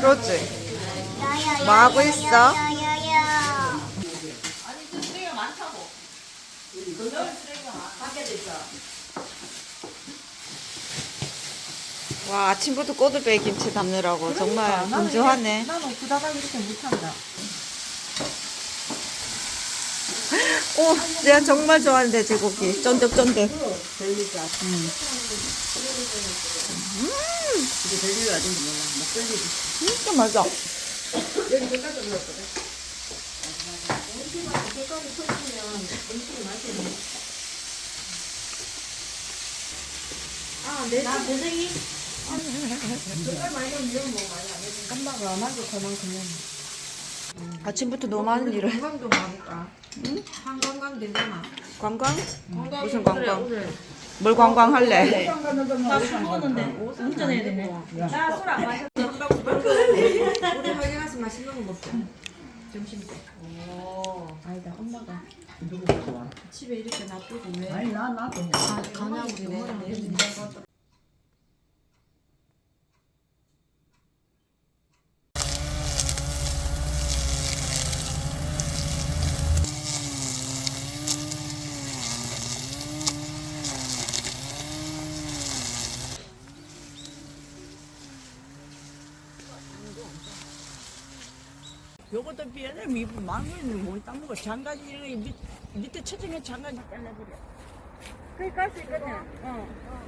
그렇지. 뭐 하고 있어? 와 아침부터 꼬들빼 김치 담느라고 정말 분주하네. 나는 그다가 이렇게 못한다. 오, 내가 정말 좋아하는 돼지고기 쫀득쫀득. 이게 별일 아닌지 몰라. 못 걸리지. 진짜 맛있어. 나 그만큼. 아침부터 너무 많은 일을. 관광도 가볼까? 응? 한관광 되잖아. 관광? 관광 무슨 관광? 뭘 관광 할래? 나술 먹었는데 운전해야 되네. 나 술 안 마셨어. 우리 가서 맛있는 거 먹자. 점심 때. 아니다 엄마가 집에 이렇게 놔두고 왜? 아니 나 가, 가냐고 그래. 요것도 삐에는 미부 망고는 못 닦는 거 장가지 이렇게 밑, 밑에 처정에 장가지 잘라버려 그러니까 할수 있거든. 어.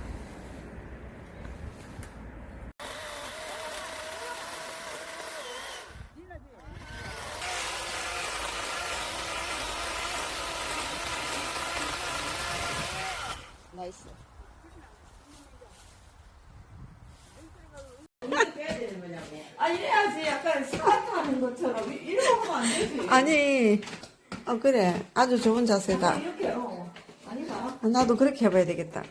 나이스. 아 이래야지 약간 스쿼트 하는 것처럼 이- 이렇게 하면 안 되지. 아니, 어 그래. 아주 좋은 자세다. 이렇게 어. 아니다. 나도 그렇게 해봐야 되겠다.